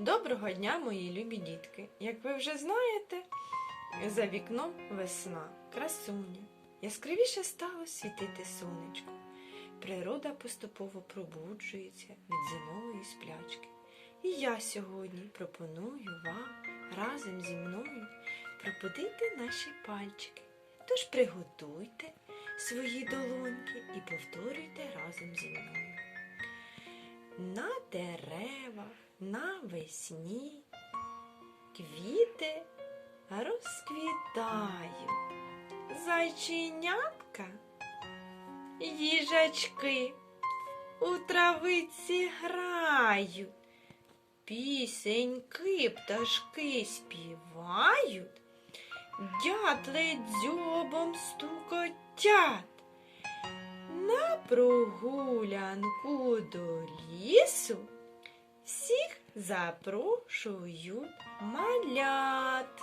Доброго дня, мої любі дітки! Як ви вже знаєте, за вікном весна, красуня. Яскравіше стало світити сонечко. Природа поступово пробуджується від зимової сплячки. І я сьогодні пропоную вам разом зі мною пробудити наші пальчики. Тож приготуйте свої долоньки і повторюйте разом зі мною. На деревах навесні квіти розквітають, зайченятка, їжачки у травиці грають, пісеньки пташки співають, дятли дзьобом стукотять. На прогулянку до лісу всіх запрошують малят.